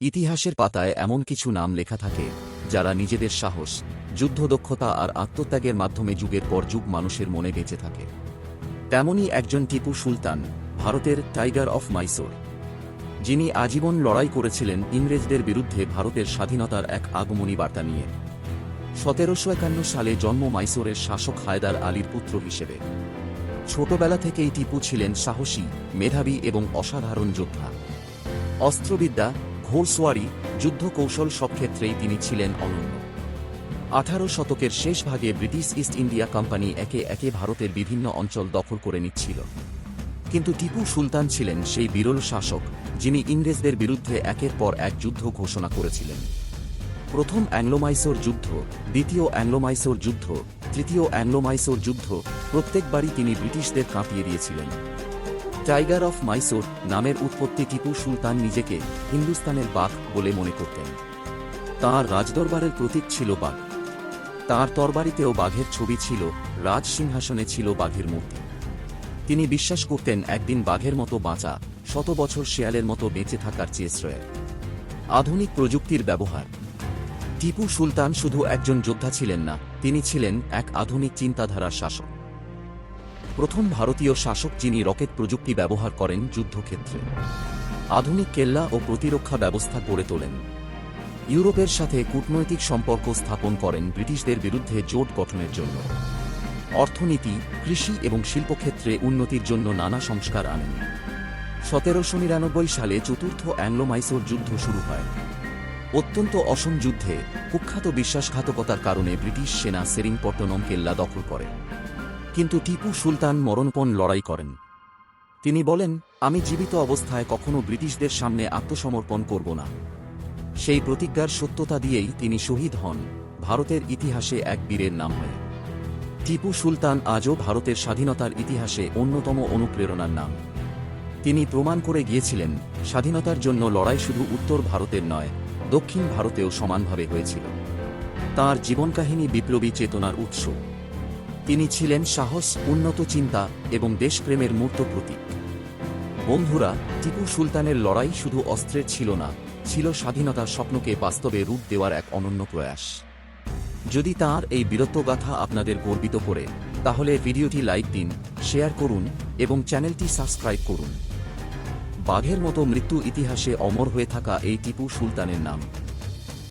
ইতিহাসের পাতায় এমন কিছু নাম লেখা থাকে, যারা নিজেদের সাহস, যুদ্ধদক্ষতা আর আত্মত্যাগের মাধ্যমে যুগের পর যুগ মানুষের মনে বেঁচে থাকে। তেমনই একজন টিপু সুলতান, ভারতের টাইগার অফ মাইসোর। যিনি আজীবন লড়াই করেছিলেন ইংরেজদের বিরুদ্ধে ভারতের স্বাধীনতার এক আগমনী বার্তা নিয়ে। সতেরোশো একান্ন সালে জন্ম মাইসোরের শাসক হায়দার আলীর পুত্র হিসেবে। ছোটবেলা থেকেই টিপু ছিলেন সাহসী, মেধাবী এবং অসাধারণ যোদ্ধা। অস্ত্রবিদ্যা ঘোড়সওয়ারি যুদ্ধ কৌশল সব ক্ষেত্রেই তিনি ছিলেন অনন্য। আঠারো শতকের শেষ ভাগে ব্রিটিশ ইস্ট ইন্ডিয়া কোম্পানি একে একে ভারতের বিভিন্ন অঞ্চল দখল করে নিচ্ছিল। কিন্তু টিপু সুলতান ছিলেন সেই বিরল শাসক, যিনি ইংরেজদের বিরুদ্ধে একের পর এক যুদ্ধ ঘোষণা করেছিলেন। প্রথম অ্যাংলোমাইসোর যুদ্ধ, দ্বিতীয় অ্যাংলোমাইসোর যুদ্ধ, তৃতীয় অ্যাংলোমাইসোর যুদ্ধ প্রত্যেকবারই তিনি ব্রিটিশদের কাঁপিয়ে দিয়েছিলেন। টাইগার অফ মাইসোর নামের উৎপত্তি টিপু সুলতান নিজেকে হিন্দুস্তানের বাঘ বলে মনে করতেন। তাঁর রাজদরবারের প্রতীক ছিল বাঘ। তাঁর তরবারিতেও বাঘের ছবি ছিল, রাজ সিংহাসনে ছিল বাঘের মূর্তি। তিনি বিশ্বাস করতেন একদিন বাঘের মতো বাঁচা, শত বছর শেয়ালের মতো বেঁচে থাকার চেয়ে আধুনিক প্রযুক্তির ব্যবহার। টিপু সুলতান শুধু একজন যোদ্ধা ছিলেন না, তিনি ছিলেন এক আধুনিক চিন্তাধারার শাসক। প্রথম ভারতীয় শাসক যিনি রকেট প্রযুক্তি ব্যবহার করেন যুদ্ধক্ষেত্রে। আধুনিক কেল্লা ও প্রতিরক্ষা ব্যবস্থা গড়ে তোলেন। ইউরোপের সাথে কূটনৈতিক সম্পর্ক স্থাপন করেন ব্রিটিশদের বিরুদ্ধে জোট গঠনের জন্য। অর্থনীতি, কৃষি এবং শিল্পক্ষেত্রে উন্নতির জন্য নানা সংস্কার আনেন। সতেরোশো নিরানব্বই সালে চতুর্থ অ্যাংলোমাইসোর যুদ্ধ শুরু হয়। অত্যন্ত অসম যুদ্ধে কুখ্যাত বিশ্বাসঘাতকতার কারণে ব্রিটিশ সেনা সেরিংপট্টনম কেল্লা দখল করে। কিন্তু টিপু সুলতান মরণপণ লড়াই করেন। তিনি বলেন, আমি জীবিত অবস্থায় কখনো ব্রিটিশদের সামনে আত্মসমর্পণ করব না। সেই প্রতিজ্ঞার সত্যতা দিয়েই তিনি শহীদ হন, ভারতের ইতিহাসে এক বীরের নাম হয়। টিপু সুলতান আজও ভারতের স্বাধীনতার ইতিহাসে অন্যতম অনুপ্রেরণার নাম। তিনি প্রমাণ করে গিয়েছিলেন, স্বাধীনতার জন্য লড়াই শুধু উত্তর ভারতের নয়, দক্ষিণ ভারতেও সমানভাবে হয়েছিল। তাঁর জীবনকাহিনী বিপ্লবী চেতনার উৎস। তিনি ছিলেন সাহস, উন্নত চিন্তা এবং দেশপ্রেমের মূর্ত প্রতীক। বন্ধুরা, টিপু সুলতানের লড়াই শুধু অস্ত্রের ছিল না, ছিল স্বাধীনতার স্বপ্নকে বাস্তবে রূপ দেওয়ার এক অনন্য প্রয়াস। যদি তাঁর এই বীরত্বগাথা আপনাদের গর্বিত করে, তাহলে ভিডিওটি লাইক দিন, শেয়ার করুন এবং চ্যানেলটি সাবস্ক্রাইব করুন। বাঘের মতো মৃত্যু ইতিহাসে অমর হয়ে থাকা এই টিপু সুলতানের নাম।